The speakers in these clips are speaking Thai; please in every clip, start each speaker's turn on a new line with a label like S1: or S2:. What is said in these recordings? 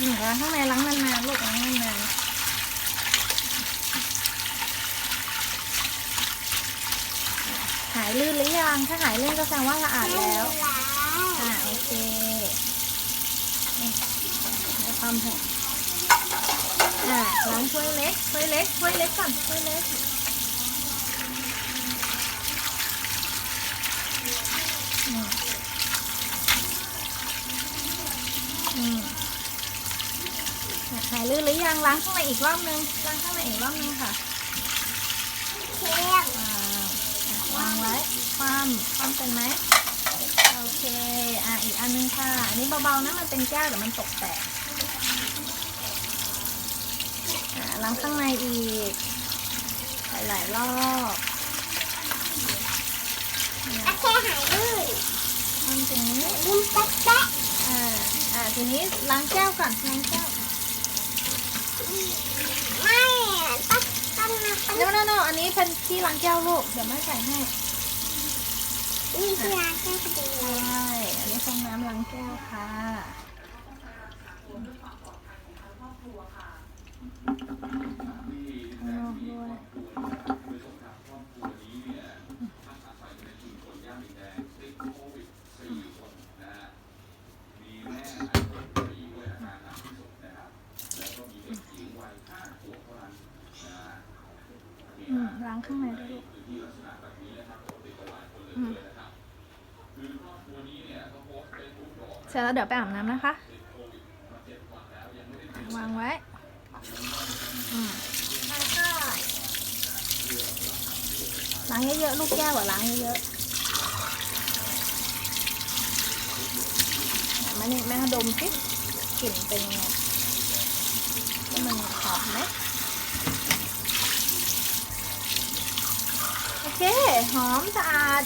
S1: อืมล้างข้างในล้างนานๆลูกล้างนานๆหายลื่นหรือยัง ถ้าหายลื่นก็แสดงว่าสะอาดแล้ว อ่าโอเคนี่ให้ความเถอะอ่าล้างถ้วยเล็กถ้วยเล็กถ้วยเล็กก่อนถ้วยเล็ก อืมอืมอะ หายลื่นหรือยังล้างข้างในอีกรอบนึงล้างข้างในอีกรอบนึงค่ะ
S2: เทียบ
S1: อ่าอะวางไว้ความความเป็นไหมโอเคอะอีกอันนึงค่ะอันนี้เบาๆนะมันเป็นแก้วเดี๋ยวมันตกแตกล้างข้างในอีกหลายๆรอบ
S2: โอเคหายลื่น
S1: ทำตรงนี้
S2: ลื่นแป๊ะแป๊ะ
S1: อ่าอ่าทีนี้ล้างแก้วก่อนล้างแก้ว
S2: ไม่ต้องต้องมาต้อง
S1: เดี๋ยวนะอันนี้เป็นที่ล้างแก้วลูก เดี๋ยวแม่ใส่ให้
S2: นี่ที่ร้านแก้วพอดี
S1: ใช่ อันนี้ฟองน้ำล้างแก้วค่ะ ข้างนอกด้วยอืม ล้างข้างในด้วยลูกเสร็จแล้วเดี๋ยวไปอาบน้ำนะคะ วางไว้
S2: ล้า
S1: งเยอะๆ ลูกแก้วอะล้างเยอะๆแม่นี่แม่ดมสิกลิ่นเป็นยังไงมันหอมไหมโอ เค หอมสะอาด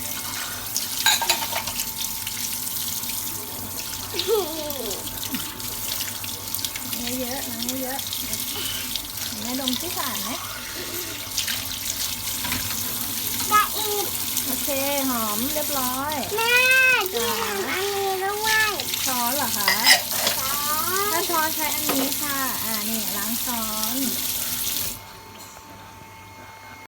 S1: เยอะๆล้างเยอะๆแม่ดมสิสะอาดไหม
S2: จะอีก
S1: โอเค หอมเรียบร้อย
S2: แม่ที่ทำอันนี้ด้วย
S1: ช้อนเหรอคะ
S2: ช้อ
S1: ถ้านช้อนใช้อันนี้ค่ะ อ่านี่ล้างช้อน
S2: เ